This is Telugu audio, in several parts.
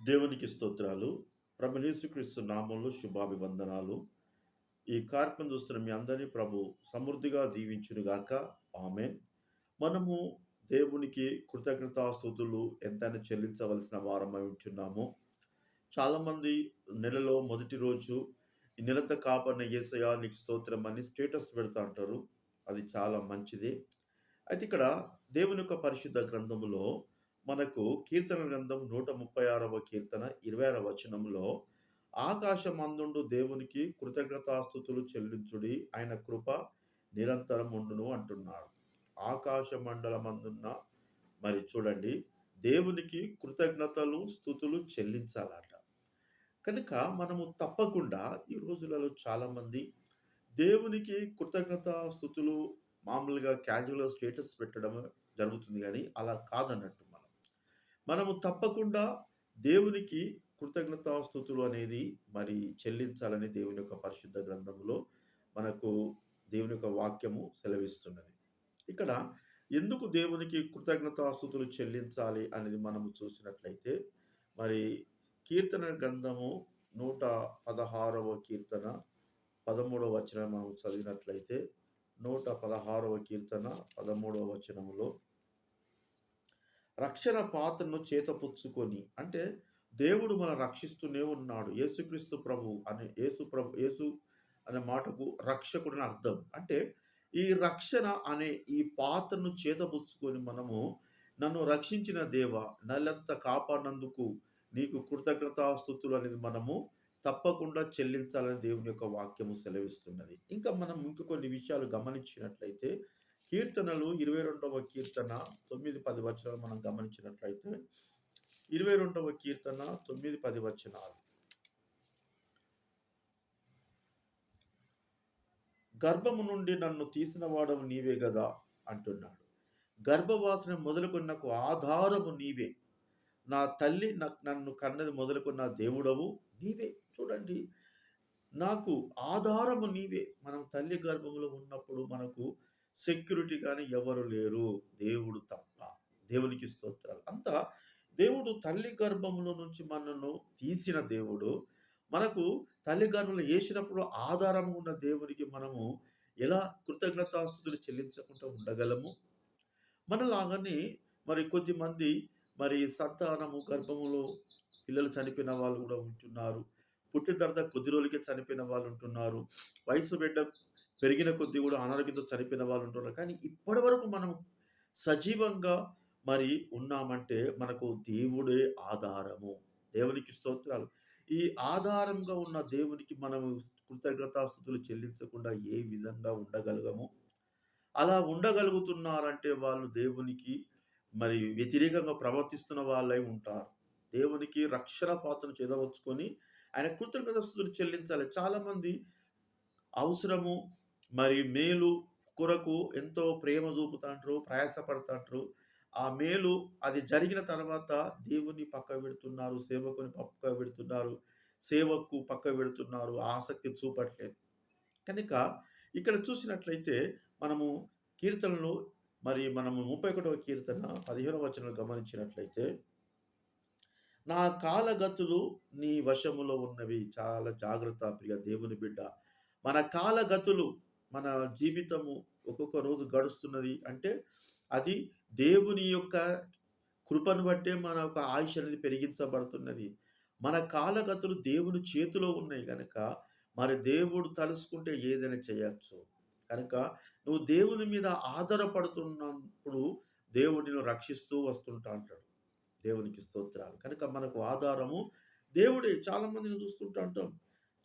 దేవునికి స్తోత్రాలు. ప్రభు నామంలో శుభాభివందనాలు. ఈ కార్యక్రమం చూస్తున్న మీ అందరినీ ప్రభు సమృద్ధిగా దీవించునుగాక ఆమె మనము దేవునికి కృతజ్ఞతాస్తుతులు ఎంతైనా చెల్లించవలసిన వారమై ఉంటున్నాము. చాలామంది నెలలో మొదటి రోజు ఈ నెలంతా కాపాడిన ఏసయా నీకు స్తోత్రం అని స్టేటస్ పెడతా అంటారు అది చాలా మంచిది. అయితే ఇక్కడ దేవుని యొక్క పరిశుద్ధ గ్రంథములో మనకు కీర్తన గ్రంథం నూట ముప్పై ఆరవ కీర్తన ఇరవై ఆరవ వచనంలో ఆకాశమందుండు దేవునికి కృతజ్ఞతాస్థుతులు చెల్లించుడి ఆయన కృప నిరంతరం ఉండును అంటున్నాడు. ఆకాశ మండలమందున్న మరి చూడండి దేవునికి కృతజ్ఞతలు స్థుతులు చెల్లించాలట. కనుక మనము తప్పకుండా ఈ రోజులలో చాలామంది దేవునికి కృతజ్ఞత స్థుతులు మామూలుగా క్యాజువల్గా స్టేటస్ పెట్టడం జరుగుతుంది కానీ అలా కాదన్నట్టు. మనము తప్పకుండా దేవునికి కృతజ్ఞతాస్థుతులు అనేది మరి చెల్లించాలని దేవుని యొక్క పరిశుద్ధ గ్రంథంలో మనకు దేవుని యొక్క వాక్యము సెలవిస్తున్నది. ఇక్కడ ఎందుకు దేవునికి కృతజ్ఞతాస్థుతులు చెల్లించాలి అనేది మనము చూసినట్లయితే మరి కీర్తన గ్రంథము నూట పదహారవ కీర్తన పదమూడవ వచనం మనం చదివినట్లయితే నూట పదహారవ కీర్తన పదమూడవ వచనములో రక్షణ పాత్రను చేతపుచ్చుకొని అంటే దేవుడు మన రక్షిస్తూనే ఉన్నాడు. యేసుక్రీస్తు ప్రభు అనే యేసు ప్రభు యేసు అనే మాటకు రక్షకుడు అర్థం. అంటే ఈ రక్షణ అనే ఈ పాత్రను చేతపుచ్చుకొని మనము నన్ను రక్షించిన దేవ నల్లంత కాపాడినందుకు నీకు కృతజ్ఞతాస్థుతులు అనేది మనము తప్పకుండా చెల్లించాలని దేవుని యొక్క వాక్యము సెలవిస్తున్నది. ఇంకా మనం ఇంకా కొన్ని విషయాలు గమనించినట్లయితే కీర్తనలు ఇరవై రెండవ కీర్తన తొమ్మిది పది వచనాలు మనం గమనించినట్లయితే ఇరవై రెండవ కీర్తన తొమ్మిది పది వచనాలు. గర్భము నుండి నన్ను తీసిన వాడవు నీవే కదా అంటున్నాడు. గర్భవాసన మొదలుకున్నకు ఆధారము నీవే. నా తల్లి నన్ను కన్నది మొదలుకున్న దేవుడవు నీవే. చూడండి నాకు ఆధారము నీవే. మనం తల్లి గర్భంలో ఉన్నప్పుడు మనకు సెక్యూరిటీ కానీ ఎవరు లేరు. దేవుడు తప్ప. దేవునికి స్తోత్రాలు. అంతా దేవుడు తల్లి గర్భములో నుంచి మనను తీసిన దేవుడు. మనకు తల్లి గర్భంలో వేసినప్పుడు ఆధారం ఉన్న దేవునికి మనము ఎలా కృతజ్ఞతాస్తుతులు చెల్లించకుండా ఉండగలము? మనలాగానే మరి కొద్దిమంది మరి సంతానము గర్భములో పిల్లలు చనిపోయిన వాళ్ళు కూడా ఉంటున్నారు. పుట్టిన తర్వాత కొద్ది రోజులకే చనిపోయిన వాళ్ళు ఉంటున్నారు. వయసు బిడ్డ పెరిగిన కొద్ది కూడా అనారోగ్యంతో చనిపోయిన వాళ్ళు ఉంటున్నారు. కానీ ఇప్పటి వరకు మనం సజీవంగా మరి ఉన్నామంటే మనకు దేవుడే ఆధారము. దేవునికి స్తోత్రాలు. ఈ ఆధారంగా ఉన్న దేవునికి మనం కృతజ్ఞతాస్థుతులు చెల్లించకుండా ఏ విధంగా ఉండగలగము? అలా ఉండగలుగుతున్నారంటే వాళ్ళు దేవునికి మరి వ్యతిరేకంగా ప్రవర్తిస్తున్న వాళ్ళై ఉంటారు. దేవునికి రక్షణ పాత్రను చేదవచ్చుకొని ఆయన కృతజ్ఞతస్తులు చెల్లించాలి. చాలామంది అవసరము మరి మేలు కొరకు ఎంతో ప్రేమ చూపుతాంటారు ప్రయాసపడతాంటారు ఆ మేలు అది జరిగిన తర్వాత దేవుని పక్క పెడుతున్నారు సేవకుని పక్క పెడుతున్నారు సేవకు పక్క పెడుతున్నారు ఆసక్తి చూపట్లేదు. కనుక ఇక్కడ చూసినట్లయితే మనము కీర్తనలు మరి మనము ముప్పై ఒకటవ కీర్తన పదిహేనవ వచనం గమనించినట్లయితే నా కాలగతులు నీ వశములో ఉన్నవి. చాలా జాగ్రత్త ప్రియ దేవుని బిడ్డ. మన కాలగతులు మన జీవితము ఒక్కొక్క రోజు గడుస్తున్నది అంటే అది దేవుని యొక్క కృపను బట్టే మన యొక్క ఆయుష్ అనేది పెరిగించబడుతున్నది. మన కాలగతులు దేవుని చేతిలో ఉన్నాయి కనుక మరి దేవుడు తలుసుకుంటే ఏదైనా చేయొచ్చు. కనుక నువ్వు దేవుని మీద ఆధారపడుతున్నప్పుడు దేవుడిని రక్షిస్తూ వస్తుంటా అంటాడు. దేవునికి స్తోత్రాలు. కనుక మనకు ఆధారము దేవుడే. చాలామందిని చూస్తుంటా ఉంటాం.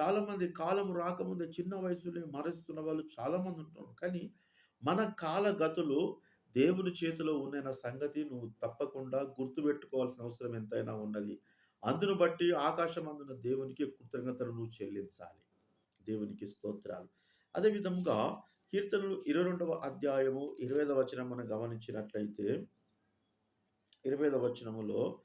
చాలామంది కాలం రాకముందే చిన్న వయసులో మరస్తున్న వాళ్ళు చాలామంది ఉంటారు. కానీ మన కాలగతులు దేవుని చేతిలో ఉన్న సంగతి నువ్వు తప్పకుండా గుర్తుపెట్టుకోవాల్సిన అవసరం ఎంతైనా ఉన్నది. అందును బట్టి ఆకాశం అందున దేవునికి కృతజ్ఞతలు నువ్వు చెల్లించాలి. దేవునికి స్తోత్రాలు. అదేవిధంగా కీర్తనలు ఇరవై రెండవ అధ్యాయము ఇరవై వచనం మనం గమనించినట్లయితే ఇరవై వచనములో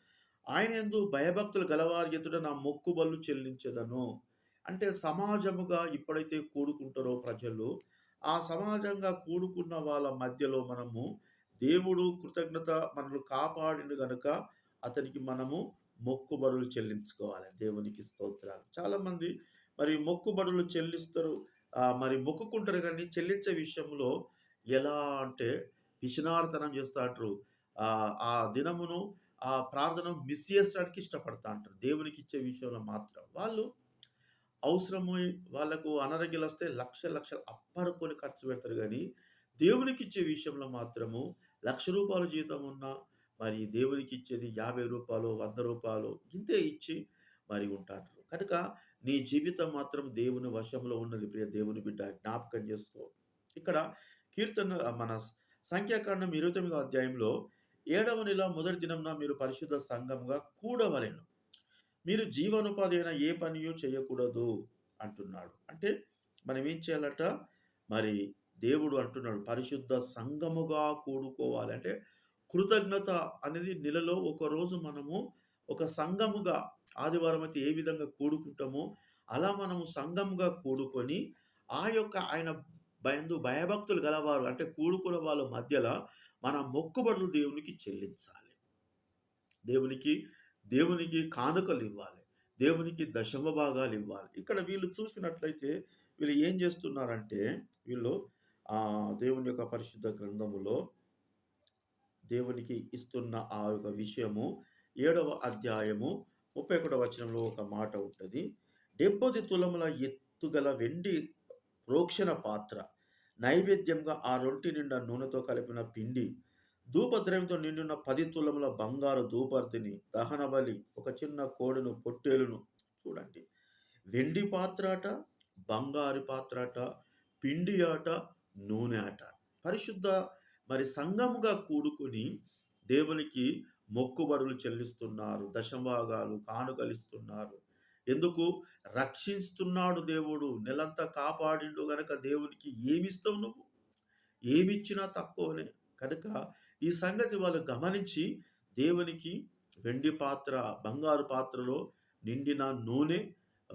ఆయన ఎందు భయభక్తులు గలవారి ఎదుట నా మొక్కుబళ్ళు చెల్లించదను. అంటే సమాజముగా ఇప్పుడైతే కూడుకుంటారో ప్రజలు ఆ సమాజంగా కూడుకున్న వాళ్ళ మధ్యలో మనము దేవుడు కృతజ్ఞత మనల్ని కాపాడిన గనుక అతనికి మనము మొక్కుబడులు చెల్లించుకోవాలి. దేవునికి స్తోత్రాలు. చాలామంది మరి మొక్కుబడులు చెల్లిస్తారు మరి మొక్కుకుంటారు కానీ చెల్లించే విషయంలో ఎలా అంటే విషనార్తనం చేస్తా ఆ దినమును ఆ ప్రార్థన మిస్ చేసడానికి ఇష్టపడతా అంటారు. దేవునికి ఇచ్చే విషయంలో మాత్రం. వాళ్ళు అవసరమై వాళ్ళకు అనారోగ్యాలు వస్తే లక్ష లక్షలు అప్పడుకొని ఖర్చు పెడతారు కానీ దేవునికి ఇచ్చే విషయంలో మాత్రము లక్ష రూపాయలు జీతం ఉన్న మరి దేవునికి ఇచ్చేది యాభై రూపాయలు వంద రూపాయలు ఇంతే ఇచ్చి మరి ఉంటారు కనుక నీ జీవితం మాత్రం దేవుని వశంలో ఉన్నది. ప్రియ దేవుని బిడ్డ జ్ఞాపకం చేసుకో. ఇక్కడ కీర్తన మన సంఖ్యాకాండం ఇరవై తొమ్మిదో అధ్యాయంలో ఏడవ నెల మొదటి దినంన మీరు పరిశుద్ధ సంఘముగా కూడవలేను. మీరు జీవనోపాధి అయిన ఏ పనియో చేయకూడదు అంటున్నాడు. అంటే మనం ఏం చేయాలట? మరి దేవుడు అంటున్నాడు పరిశుద్ధ సంఘముగా కూడుకోవాలి. అంటే కృతజ్ఞత అనేది నెలలో ఒకరోజు మనము ఒక సంఘముగా ఆదివారం అయితే ఏ విధంగా కూడుకుంటామో అలా మనము సంఘముగా కూడుకొని ఆ యొక్క ఆయన భయందు భయభక్తులు గలవారు అంటే కూడుకున్న వాళ్ళ మధ్యలో మన మొక్కుబడులు దేవునికి చెల్లించాలి. దేవునికి దేవునికి కానుకలు ఇవ్వాలి. దేవునికి దశమ భాగాలు ఇవ్వాలి. ఇక్కడ వీళ్ళు చూసినట్లయితే వీళ్ళు ఏం చేస్తున్నారంటే వీళ్ళు ఆ దేవుని యొక్క పరిశుద్ధ గ్రంథములో దేవునికి ఇస్తున్న ఆ యొక్క విషయము ఏడవ అధ్యాయము ముప్పై ఒకటవ వచనంలో ఒక మాట ఉంటుంది. డెబ్బది తులముల ఎత్తుగల వెండి ప్రోక్షణ పాత్ర నైవేద్యంగా ఆ రొంటి నిండా నూనెతో కలిపిన పిండి ధూపద్రవ్యంతో నిండిన పది తులముల బంగారు ధూపర్తిని దహనబలి ఒక చిన్న కోడును పొట్టేలును చూడండి. వెండి పాత్ర అట బంగారు పాత్ర అట పిండి ఆట నూనె ఆట. పరిశుద్ధ మరి సంఘముగా కూడుకుని దేవునికి మొక్కుబడులు చెల్లిస్తున్నారు దశభాగాలు కానుకలిస్తున్నారు. ఎందుకు? రక్షిస్తున్నాడు దేవుడు. నెలంతా కాపాడిండు గనక దేవునికి ఏమిస్తావు నువ్వు? ఏమిచ్చినా తక్కువనే. కనుక ఈ సంగతి వాళ్ళు గమనించి దేవునికి వెండి పాత్ర బంగారు పాత్రలో నిండిన నూనె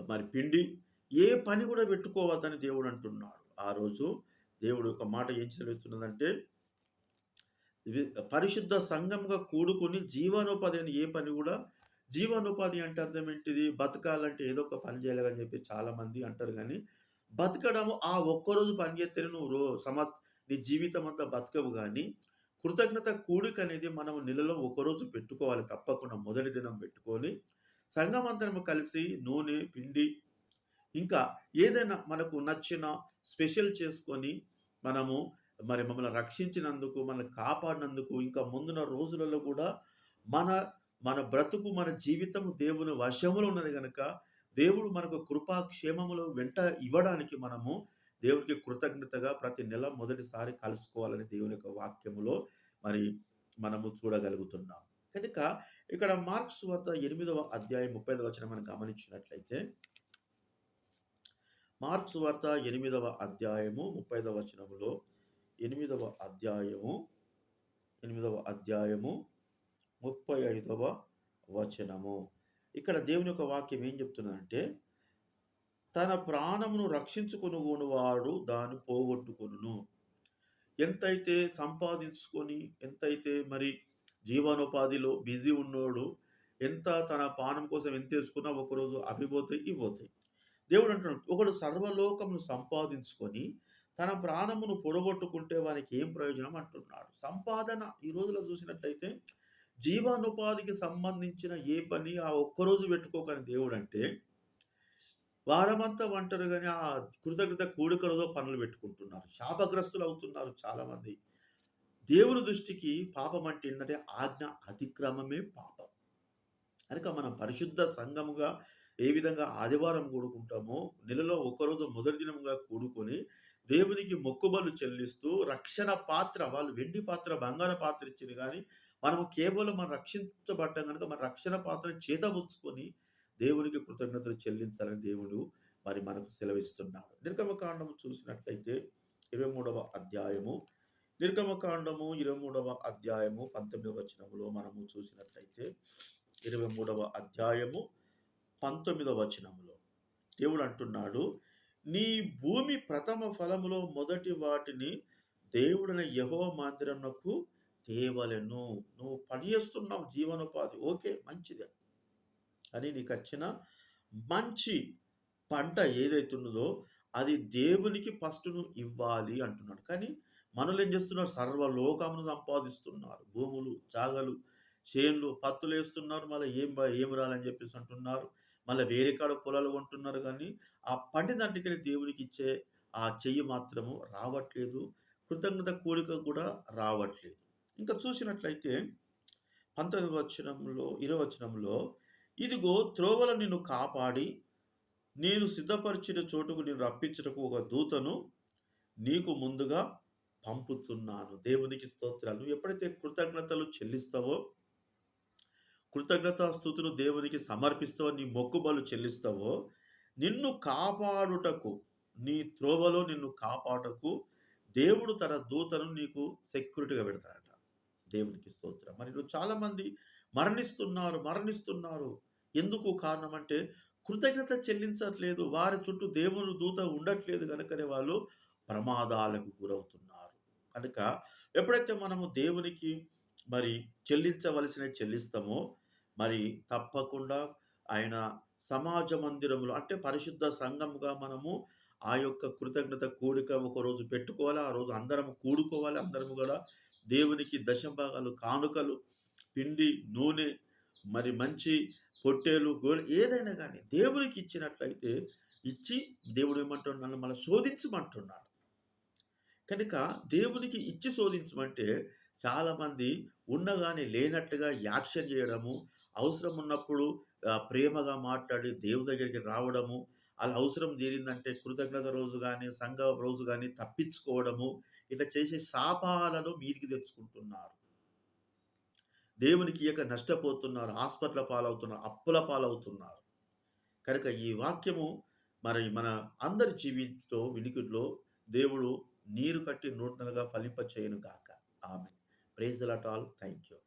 మరి పిండి ఏ పని కూడా పెట్టుకోవద్దని దేవుడు అంటున్నాడు. ఆ రోజు దేవుడు ఒక మాట ఏం చదివిస్తున్నదంటే పరిశుద్ధ సంఘంగా కూడుకొని జీవనోపాధి అని ఏ పని కూడా జీవనోపాధి అంటే అర్థం ఏంటిది? బతకాలంటే ఏదో ఒక పని చేయాలని చెప్పి చాలామంది అంటారు కానీ బతకడము ఆ ఒక్కరోజు పని చేస్తే నువ్వు రో సమ నీ జీవితం అంతా బతకవు కానీ కృతజ్ఞత కూడిక అనేది మనం నెలలో ఒకరోజు పెట్టుకోవాలి తప్పకుండా. మొదటి దినం పెట్టుకొని సంఘం అందరం కలిసి నూనె పిండి ఇంకా ఏదైనా మనకు నచ్చిన స్పెషల్ చేసుకొని మనము మరి మమ్మల్ని రక్షించినందుకు మనల్ని కాపాడినందుకు ఇంకా ముందున్న రోజులలో కూడా మన మన బ్రతుకు మన జీవితము దేవుని వశములో ఉన్నది కనుక దేవుడు మనకు కృపాక్షేమములు వెంట ఇవ్వడానికి మనము దేవుడికి కృతజ్ఞతగా ప్రతి నెల మొదటిసారి కలుసుకోవాలని దేవుని యొక్క వాక్యములో మరి మనము చూడగలుగుతున్నాం. కనుక ఇక్కడ మార్క్స్ వార్త ఎనిమిదవ అధ్యాయం ముప్పై వచనం మనం గమనించినట్లయితే మార్క్స్ వార్త ఎనిమిదవ అధ్యాయము ముప్పై వచనములో ఎనిమిదవ అధ్యాయము ఎనిమిదవ అధ్యాయము ముప్పై ఐదవ వచనము. ఇక్కడ దేవుని యొక్క వాక్యం ఏం చెప్తుందంటే తన ప్రాణమును రక్షించుకుని వాడు దాన్ని పోగొట్టుకును ఎంతైతే సంపాదించుకొని ఎంతైతే మరి జీవనోపాధిలో బిజీ ఉన్నోడు ఎంత తన పానం కోసం ఎంత వేసుకున్నా ఒకరోజు అవి పోతాయి ఇవి పోతాయి. దేవుడు అంటున్నాడు ఒకడు సర్వలోకమును సంపాదించుకొని తన ప్రాణమును పొడగొట్టుకుంటే వానికి ఏం ప్రయోజనం అంటున్నాడు. సంపాదన ఈ రోజులో చూసినట్లయితే జీవనోపాధికి సంబంధించిన ఏ పని ఆ ఒక్కరోజు పెట్టుకోకని దేవుడు అంటే వారమంతా వంటరు కానీ ఆ కృతజ్ఞత కూడిక రోజు పనులు పెట్టుకుంటున్నారు. శాపగ్రస్తులు అవుతున్నారు చాలామంది. దేవుని దృష్టికి పాపం అంటే ఏంటంటే ఆజ్ఞ అతిక్రమమే పాపం. కనుక మనం పరిశుద్ధ సంఘముగా ఏ విధంగా ఆదివారం కూడుకుంటామో నెలలో ఒకరోజు మొదటి దినముగా కూడుకొని దేవునికి మొక్కుబలు చెల్లిస్తూ రక్షణ పాత్ర వాళ్ళు వెండి పాత్ర బంగార పాత్ర ఇచ్చింది కానీ మనము కేవలం మనం రక్షించబడ్డం కనుక మన రక్షణ పాత్రని చేత ఉంచుకొని దేవునికి కృతజ్ఞతలు చెల్లించాలని దేవుడు మరి మనకు సెలవిస్తున్నాడు. నిర్గమకాండము చూసినట్లయితే ఇరవై మూడవ అధ్యాయము నిర్గమకాండము ఇరవై మూడవ అధ్యాయము పంతొమ్మిదవ వచనములో మనము చూసినట్లయితే ఇరవై మూడవ అధ్యాయము పంతొమ్మిదవ వచనములో దేవుడు అంటున్నాడు నీ భూమి ప్రథమ ఫలములో మొదటి వాటిని దేవుడిన యహో మందిరమునకు తేవలెను నువ్వు పని చేస్తున్నావు జీవనోపాధి. ఓకే మంచిదే. అని నీకు వచ్చిన మంచి పంట ఏదైతే ఉన్నదో అది దేవునికి ఫస్ట్ నువ్వు ఇవ్వాలి అంటున్నాడు. కానీ మనలు ఏం చేస్తున్నారు? సర్వలోకమును సంపాదిస్తున్నారు. భూములు జాగలు చేన్లు పత్తులు వేస్తున్నారు. మళ్ళీ ఏం ఏం రాలని చెప్పేసి అంటున్నారు. మళ్ళీ వేరే కాడ పొలాలు కొంటున్నారు. కానీ ఆ పండిన దాంట్లోకి దేవునికి ఇచ్చే ఆ చెయ్యి మాత్రము రావట్లేదు. కృతజ్ఞత కోరిక కూడా రావట్లేదు. ఇంకా చూసినట్లయితే పంతొమ్మిది వచనంలో ఇరవై వచనంలో ఇదిగో త్రోవల నిన్ను కాపాడి నేను సిద్ధపరిచిన చోటుకు నేను రప్పించుటకు ఒక దూతను నీకు ముందుగా పంపుతున్నాను. దేవునికి స్తోత్రాలు. నువ్వు ఎప్పుడైతే కృతజ్ఞతలు చెల్లిస్తావో కృతజ్ఞత స్థుతులు దేవునికి సమర్పిస్తావో నీ మొక్కుబలు చెల్లిస్తావో నిన్ను కాపాడుటకు నీ త్రోవలో నిన్ను కాపాడుటకు దేవుడు తన దూతను నీకు సెక్యూరిటీగా పెడతాడు. దేవునికి స్తోత్రం. మరి చాలామంది మరణిస్తున్నారు మరణిస్తున్నారు. ఎందుకు కారణం అంటే కృతజ్ఞత చెల్లించట్లేదు. వారి చుట్టూ దేవుని దూత ఉండట్లేదు కనుకనే వాళ్ళు ప్రమాదాలకు గురవుతున్నారు. కనుక ఎప్పుడైతే మనము దేవునికి మరి చెల్లించవలసిన చెల్లిస్తామో మరి తప్పకుండా ఆయన సమాజ మందిరములు అంటే పరిశుద్ధ సంఘముగా మనము ఆ యొక్క కృతజ్ఞత కూడిక ఒకరోజు పెట్టుకోవాలి? ఆ రోజు అందరము కూడుకోవాలి. అందరము కూడా దేవునికి దశభాగాలు కానుకలు పిండి నూనె మరి మంచి పొట్టేలు గోడు ఏదైనా కానీ దేవునికి ఇచ్చినట్లయితే ఇచ్చి దేవుడు ఏమంటున్నాడు? మళ్ళీ శోధించమంటున్నాడు. కనుక దేవునికి ఇచ్చి శోధించమంటే చాలామంది ఉన్నగాని లేనట్టుగా యాక్షన్ చేయడము అవసరం ఉన్నప్పుడు ప్రేమగా మాట్లాడి దేవుడి దగ్గరికి రావడము వాళ్ళ అవసరం తీరిందంటే కృతజ్ఞత రోజు కానీ సంఘ రోజు కానీ తప్పించుకోవడము ఇట్లా చేసే శాపాలను మీదికి తెచ్చుకుంటున్నారు. దేవునికి ఇక నష్టపోతున్నారు హాస్పిటల్ పాలవుతున్నారు అప్పుల పాలవుతున్నారు. కనుక ఈ వాక్యము మరి మన అందరి జీవితంలో వినికిడిలో దేవుడు నీరు కట్టి నూతనగా ఫలింప చేయను గాక. ఆమె praise a lot all. Thank you